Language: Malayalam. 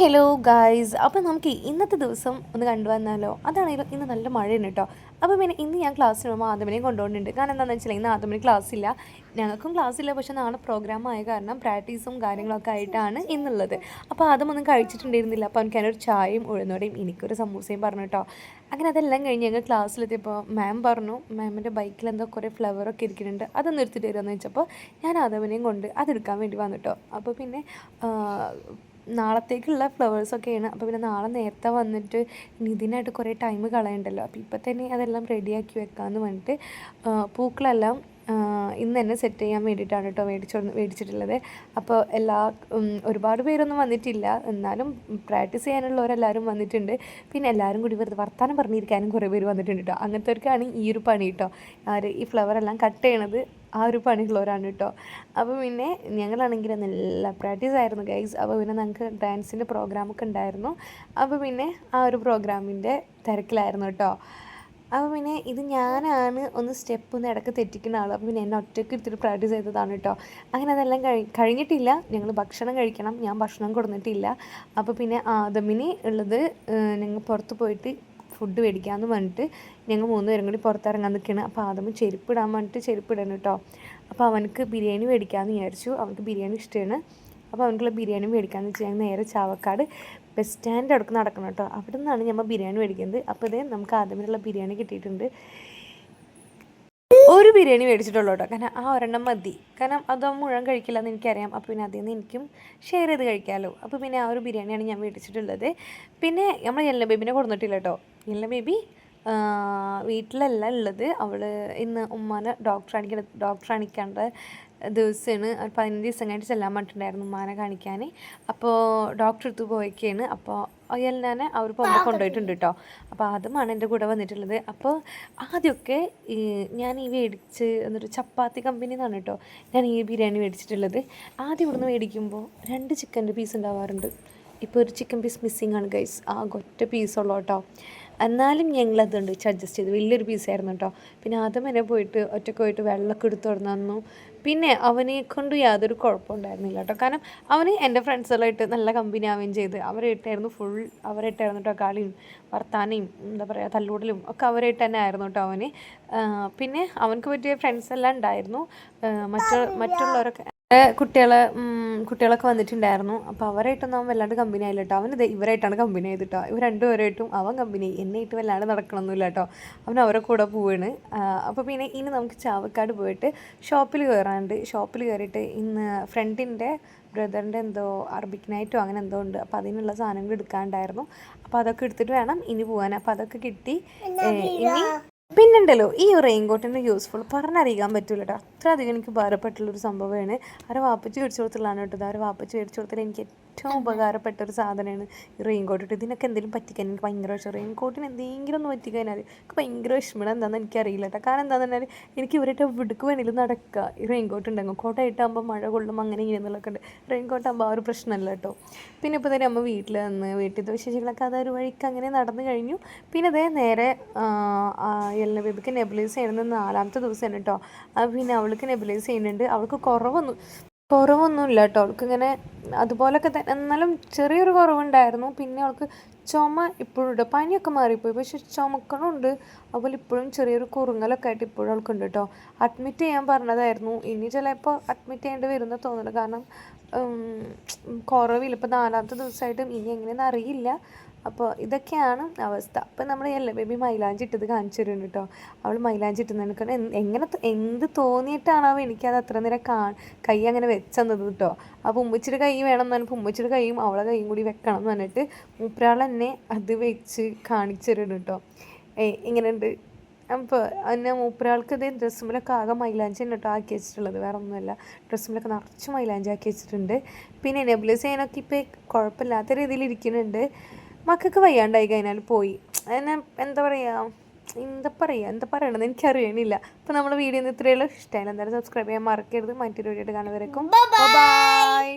ഹലോ ഗായ്സ് അപ്പോൾ നമുക്ക് ഇന്നത്തെ ദിവസം ഒന്ന് കണ്ടുവന്നാലോ അതാണെങ്കിലും ഇന്ന് നല്ല മഴയാണ് കേട്ടോ അപ്പോൾ പിന്നെ ഇന്ന് ഞാൻ ക്ലാസ്സിന് പോകുമ്പോൾ ആദമിനെയും കൊണ്ടുപോകുന്നുണ്ട്. കാരണം എന്താണെന്ന് വെച്ചാൽ ഇന്ന് ആദമിന് ക്ലാസ് ഇല്ല. ഞങ്ങൾക്കും ക്ലാസ് ഇല്ല. പക്ഷേ നാളെ പ്രോഗ്രാം ആയ കാരണം പ്രാക്ടീസും കാര്യങ്ങളൊക്കെ ആയിട്ടാണ് ഇന്നുള്ളത്. അപ്പോൾ ആദ്യമൊന്നും കഴിച്ചിട്ടുണ്ടായിരുന്നില്ല. അപ്പോൾ എനിക്ക് അതിനൊരു ചായയും ഉഴുന്നോടെയും എനിക്കൊരു സമൂസയും പറഞ്ഞു കേട്ടോ അങ്ങനെ അതെല്ലാം കഴിഞ്ഞ് ഞങ്ങൾ ക്ലാസ്സിലെത്തിയപ്പോൾ മാം പറഞ്ഞു മാമിന്റെ ബൈക്കിൽ എന്തോ കുറേ ഫ്ലവറൊക്കെ ഇരിക്കുന്നുണ്ട്. അതൊന്ന് എടുത്തിട്ട് തരുമെന്ന് വെച്ചപ്പോൾ ഞാൻ ആദമിനെയും കൊണ്ട് അതെടുക്കാൻ വേണ്ടി വന്നു കേട്ടോ അപ്പോൾ പിന്നെ നാളത്തേക്കുള്ള ഫ്ലവേഴ്സൊക്കെയാണ് അപ്പോൾ പിന്നെ നാളെ നേരത്തെ വന്നിട്ട് ഇനി കുറേ ടൈം കളയണ്ടല്ലോ. അപ്പോൾ ഇപ്പം തന്നെ അതെല്ലാം റെഡിയാക്കി വെക്കാമെന്ന് പറഞ്ഞിട്ട് പൂക്കളെല്ലാം ഇന്ന് തന്നെ സെറ്റ് ചെയ്യാൻ വേണ്ടിയിട്ടാണ് കേട്ടോ മേടിച്ചോ മേടിച്ചിട്ടുള്ളത്. അപ്പോൾ എല്ലാ ഒരുപാട് പേരൊന്നും വന്നിട്ടില്ല. എന്നാലും പ്രാക്ടീസ് ചെയ്യാനുള്ളവരെല്ലാവരും വന്നിട്ടുണ്ട്. പിന്നെ എല്ലാവരും കൂടി വെറുതെ വർത്തമാനം പറഞ്ഞിരിക്കാനും കുറേ പേര് വന്നിട്ടുണ്ട് കേട്ടോ അങ്ങനത്തെവർക്കാണ് ഈ ഒരു പണി കേട്ടോ ആര് ഈ ഫ്ലവർ എല്ലാം കട്ട് ചെയ്യണത് ആ ഒരു പണിയുള്ളവരാണ് കേട്ടോ അപ്പോൾ പിന്നെ ഞങ്ങളാണെങ്കിൽ നല്ല പ്രാക്ടീസ് ആയിരുന്നു ഗൈസ് അപ്പോൾ പിന്നെ ഞങ്ങൾക്ക് ഡാൻസിന്റെ പ്രോഗ്രാമൊക്കെ ഉണ്ടായിരുന്നു. അപ്പോൾ പിന്നെ ആ ഒരു പ്രോഗ്രാമിന്റെ തിരക്കിലായിരുന്നു കേട്ടോ അപ്പോൾ പിന്നെ ഇത് ഞാനാണ് ഒന്ന് സ്റ്റെപ്പ് ഒന്ന് ഇടയ്ക്ക് തെറ്റിക്കുന്ന ആൾ അപ്പോൾ പിന്നെ എന്നെ ഒറ്റയ്ക്ക് എടുത്തിട്ട് പ്രാക്ടീസ് ചെയ്തതാണ് കേട്ടോ അങ്ങനെ അതെല്ലാം കഴി കഴിഞ്ഞിട്ടില്ല. ഞങ്ങൾ ഭക്ഷണം കഴിക്കണം. ഞാൻ ഭക്ഷണം കൊടുത്തിട്ടില്ല അപ്പോൾ പിന്നെ ആദമിന് ഉള്ളത് ഞങ്ങൾ പുറത്ത് പോയിട്ട് ഫുഡ് മേടിക്കാമെന്ന് പറഞ്ഞിട്ട് ഞങ്ങൾ മൂന്ന് പേരും കൂടി പുറത്തിറങ്ങാൻ നിൽക്കുകയാണ് അപ്പോൾ ആദമി ചെരുപ്പ് ഇടാൻ പറഞ്ഞിട്ട് ചെരുപ്പ് ഇടണം കേട്ടോ അപ്പോൾ അവനക്ക് ബിരിയാണി മേടിക്കാമെന്ന് വിചാരിച്ചു. അവനക്ക് ബിരിയാണി ഇഷ്ടമാണ് അപ്പോൾ അവനക്കുള്ള ബിരിയാണി മേടിക്കാമെന്ന് വെച്ച് ഞങ്ങൾ നേരെ ചാവക്കാട് ബസ് സ്റ്റാൻഡ് അടുക്ക് നടക്കണം കേട്ടോ. അവിടെ നിന്നാണ് ഞമ്മ ബിരിയാണി മേടിക്കുന്നത്. അപ്പോൾ ഇതേ നമുക്ക് ആദ്യമേലുള്ള ബിരിയാണി കിട്ടിയിട്ടുണ്ട്. ഒരു ബിരിയാണി മേടിച്ചിട്ടുള്ളൂ കേട്ടോ. കാരണം ആ ഒരെണ്ണം മതി. കാരണം അത് മുഴുവൻ കഴിക്കില്ല എന്ന് എനിക്കറിയാം. അപ്പോൾ പിന്നെ അതിൽ നിന്ന് എനിക്കും ഷെയർ ചെയ്ത് കഴിക്കാമല്ലോ അപ്പോൾ പിന്നെ ആ ഒരു ബിരിയാണിയാണ് ഞാൻ മേടിച്ചിട്ടുള്ളത്. പിന്നെ നമ്മൾ യെല്ല ബേബിനെ കൊടുത്തിട്ടില്ല കേട്ടോ. യെല്ല ബേബി വീട്ടിലല്ല ഉള്ളത്. അവൾ ഇന്ന് ഉമ്മാനെ ഡോക്ടർ കാണിക്കേണ്ട ഡോക്ടർ ദിവസമാണ്. ഒരു പതിനഞ്ച് ദിവസം കഴിഞ്ഞിട്ട് ചെല്ലാൻ പറഞ്ഞിട്ടുണ്ടായിരുന്നു ഉമ്മാനെ കാണിക്കാൻ. അപ്പോൾ ഡോക്ടർ അടുത്ത് പോയിക്കാണ്. അപ്പോൾ അയാളിനെ അവർ പോകുമ്പോൾ കൊണ്ടുപോയിട്ടുണ്ട് കേട്ടോ. അപ്പോൾ അതുമാണ് എന്റെ കൂടെ വന്നിട്ടുള്ളത്. അപ്പോൾ ആദ്യമൊക്കെ ഈ ഞാൻ ഈ മേടിച്ച് എന്നൊരു ചപ്പാത്തി കമ്പനി എന്നാണ് കേട്ടോ ഞാൻ ഈ ബിരിയാണി മേടിച്ചിട്ടുള്ളത്. ആദ്യം ഇവിടുന്ന് മേടിക്കുമ്പോൾ രണ്ട് ചിക്കന്റെ പീസ് ഉണ്ടാവാറുണ്ട്. ഇപ്പോൾ ഒരു ചിക്കൻ പീസ് മിസ്സിങ് ആണ് ഗൈസ് ആ ഒറ്റ പീസുള്ളൂ കേട്ടോ. എന്നാലും ഞങ്ങൾ അതുകൊണ്ട് വെച്ച് അഡ്ജസ്റ്റ് ചെയ്തു വലിയൊരു പീസായിരുന്നു കേട്ടോ. പിന്നെ ആദ്യം വരെ പോയിട്ട് ഒറ്റയ്ക്ക് പോയിട്ട് വെള്ളമൊക്കെ എടുത്തു തന്നു. പിന്നെ അവനെ കൊണ്ട് യാതൊരു കുഴപ്പമുണ്ടായിരുന്നില്ല കേട്ടോ. കാരണം അവന് എന്റെ ഫ്രണ്ട്സുകളായിട്ട് നല്ല കമ്പനി ആവുകയും ചെയ്ത് അവരായിട്ടായിരുന്നു ഫുൾ അവരായിട്ടായിരുന്നു കേട്ടോ കളിയും വർത്താനയും എന്താ പറയുക തല്ലൂടലും ഒക്കെ അവരായിട്ട് തന്നെ ആയിരുന്നു കേട്ടോ അവന്. പിന്നെ അവനക്ക് പറ്റിയ ഫ്രണ്ട്സ് എല്ലാം ഉണ്ടായിരുന്നു. മറ്റുള്ള മറ്റു മറ്റുള്ളവരൊക്കെ കുട്ടികളെ കുട്ടികളൊക്കെ വന്നിട്ടുണ്ടായിരുന്നു. അപ്പോൾ അവരായിട്ടൊന്നും അവൻ വല്ലാണ്ട് കമ്പനി ആയില്ല കേട്ടോ. അവൻ ഇവരായിട്ടാണ് കമ്പനി ആയത് കേട്ടോ. ഇവർ രണ്ടുപേരായിട്ടും അവൻ കമ്പനി എന്നെ ആയിട്ട് വല്ലാണ്ട് നടക്കണമൊന്നുമില്ല കേട്ടോ. അവൻ അവരെ കൂടെ പോവാണ്. അപ്പോൾ പിന്നെ ഇനി നമുക്ക് ചാവക്കാട് പോയിട്ട് ഷോപ്പിൽ കയറാണ്ട് ഷോപ്പിൽ കയറിയിട്ട് ഇന്ന് ഫ്രണ്ടിന്റെ ബ്രദറിന്റെ എന്തോ അറബിക് നൈറ്റോ അങ്ങനെ എന്തോ ഉണ്ട്. അപ്പോൾ അതിനുള്ള സാധനങ്ങൾ എടുക്കാണ്ടായിരുന്നു. അപ്പോൾ അതൊക്കെ എടുത്തിട്ട് വേണം ഇനി പോകാൻ. അപ്പോൾ അതൊക്കെ കിട്ടി. ഇനി പിന്നുണ്ടല്ലോ ഈ ഒരു റെയിൻകോട്ടിന്റെ യൂസ്ഫുൾ പറഞ്ഞറിയിക്കാൻ പറ്റില്ല കേട്ടോ. അത്ര അധികം എനിക്ക് ഉപകാരപ്പെട്ടുള്ളൊരു സംഭവമാണ്. അവരെ വാപ്പച്ചി മേടിച്ചു കൊടുത്തുള്ളതാണ് കേട്ടോ അവരെ വാപ്പച്ചി മേടിച്ചു കൊടുത്തതിൽ എനിക്ക് ഏറ്റവും ഉപകാരപ്പെട്ട ഒരു സാധനമാണ് ഈ റെയിൻകോട്ട് ഇട്ട്. ഇതിനൊക്കെ എന്തെങ്കിലും പറ്റിക്കാൻ എനിക്ക് ഭയങ്കര ഇഷ്ടം റെയിൻകോട്ടിന് എന്തെങ്കിലും ഒന്ന് പറ്റിക്കഴിഞ്ഞാൽ എനിക്ക് ഭയങ്കര വിഷമം എന്താണെന്ന് എനിക്കറിയില്ല കേട്ടോ കാരണം എന്താണെന്ന് പറഞ്ഞാൽ എനിക്ക് ഇവരുടെ വിടുക്ക് വേണമെങ്കിലും നടക്കുക ഈ റെയിൻകോട്ട് ഉണ്ടെങ്കിൽ കോട്ടായിട്ടാകുമ്പോൾ മഴ കൊള്ളും അങ്ങനെ ഇങ്ങനെ എന്നുള്ളതൊക്കെ ഉണ്ട്. റെയിൻകോട്ട് ആകുമ്പോൾ ആ ഒരു പ്രശ്നമല്ല കേട്ടോ പിന്നെ ഇപ്പോൾ തന്നെ അമ്മ വീട്ടിൽ വന്ന് വീട്ടിലത്തെ വിശേഷങ്ങളൊക്കെ അതൊരു വഴിക്ക് അങ്ങനെ നടന്നു കഴിഞ്ഞു. പിന്നെ അതേ നേരെ എല്ലാ ബേബിക്ക് നെബിലൈസ് ചെയ്യണമെന്ന് നാലാമത്തെ ദിവസമാണ് കേട്ടോ പിന്നെ അവൾക്ക് നെബിലൈസ് ചെയ്യുന്നുണ്ട്. അവൾക്ക് കുറവൊന്നും കുറവൊന്നുമില്ല കേട്ടോ അവൾക്ക് ഇങ്ങനെ അതുപോലൊക്കെ തന്നെ. എന്നാലും ചെറിയൊരു കുറവുണ്ടായിരുന്നു. പിന്നെ അവൾക്ക് ചുമ ഇപ്പോഴും ഉണ്ട്. പനിയൊക്കെ മാറിപ്പോയി. പക്ഷെ ചുമക്കണമുണ്ട് അതുപോലെ ഇപ്പോഴും ചെറിയൊരു കുറുങ്ങലൊക്കെ ആയിട്ട് ഇപ്പോഴും അവൾക്കുണ്ട് കേട്ടോ. അഡ്മിറ്റ് ചെയ്യാൻ പറഞ്ഞതായിരുന്നു. ഇനി ചിലപ്പോൾ അഡ്മിറ്റ് ചെയ്യേണ്ടി വരുന്ന തോന്നുന്നു. കാരണം കുറവില്ല. ഇപ്പോൾ നാലാമത്തെ ദിവസമായിട്ടും ഇനി എങ്ങനെയെന്ന് അറിയില്ല. അപ്പോൾ ഇതൊക്കെയാണ് അവസ്ഥ. അപ്പോൾ നമ്മൾ എല്ലാ ബേബി മൈലാഞ്ചി ഇട്ടത് കാണിച്ചു തരുന്നുണ്ട് കേട്ടോ. അവൾ മൈലാഞ്ചി ഇട്ടുന്ന എനിക്ക് എങ്ങനെ എന്ത് അവൾ എനിക്കത് അത്ര നേരം കാ കൈ അങ്ങനെ വെച്ചെന്നത് കേട്ടോ. അപ്പോൾ ഉമ്മച്ചിയുടെ കൈ വേണം എന്ന് പറഞ്ഞപ്പോൾ കൈയും അവളെ കൈയും കൂടി വെക്കണം എന്ന് പറഞ്ഞിട്ട് മൂപ്പരാൾ തന്നെ അത് വെച്ച് കാണിച്ചു തരുന്നു കേട്ടോ ഇങ്ങനെയുണ്ട്. അപ്പോൾ എന്നെ മൂപ്പരാൾക്ക് ഇതേ ഡ്രസ്സുമ്മലൊക്കെ ആകെ മൈലാഞ്ചി തന്നെ കേട്ടോ ആക്കി വെച്ചിട്ടുള്ളത്. വേറെ ഒന്നുമല്ല. ഡ്രസ്സുമ്മലൊക്കെ നിറച്ച് മൈലാഞ്ചി ആക്കി വെച്ചിട്ടുണ്ട്. പിന്നെ നെബിലൈസ് ചെയ്യാനൊക്കെ ഇപ്പോൾ കുഴപ്പമില്ലാത്ത രീതിയിൽ ഇരിക്കുന്നുണ്ട്. മക്കൾക്ക് വയ്യാണ്ടായി കഴിഞ്ഞാൽ പോയി. എന്നെ എന്താ പറയുക എന്താ പറയുക എന്താ പറയണത് എനിക്കറിയണില്ല. അപ്പോൾ നമ്മുടെ വീഡിയോ ഇത്രയുള്ള ഇഷ്ടമായാലും എന്തായാലും സബ്സ്ക്രൈബ് ചെയ്യാൻ മറക്കരുത്. മറ്റൊരു വീഡിയോ കാണുന്നവരേക്കും ബൈ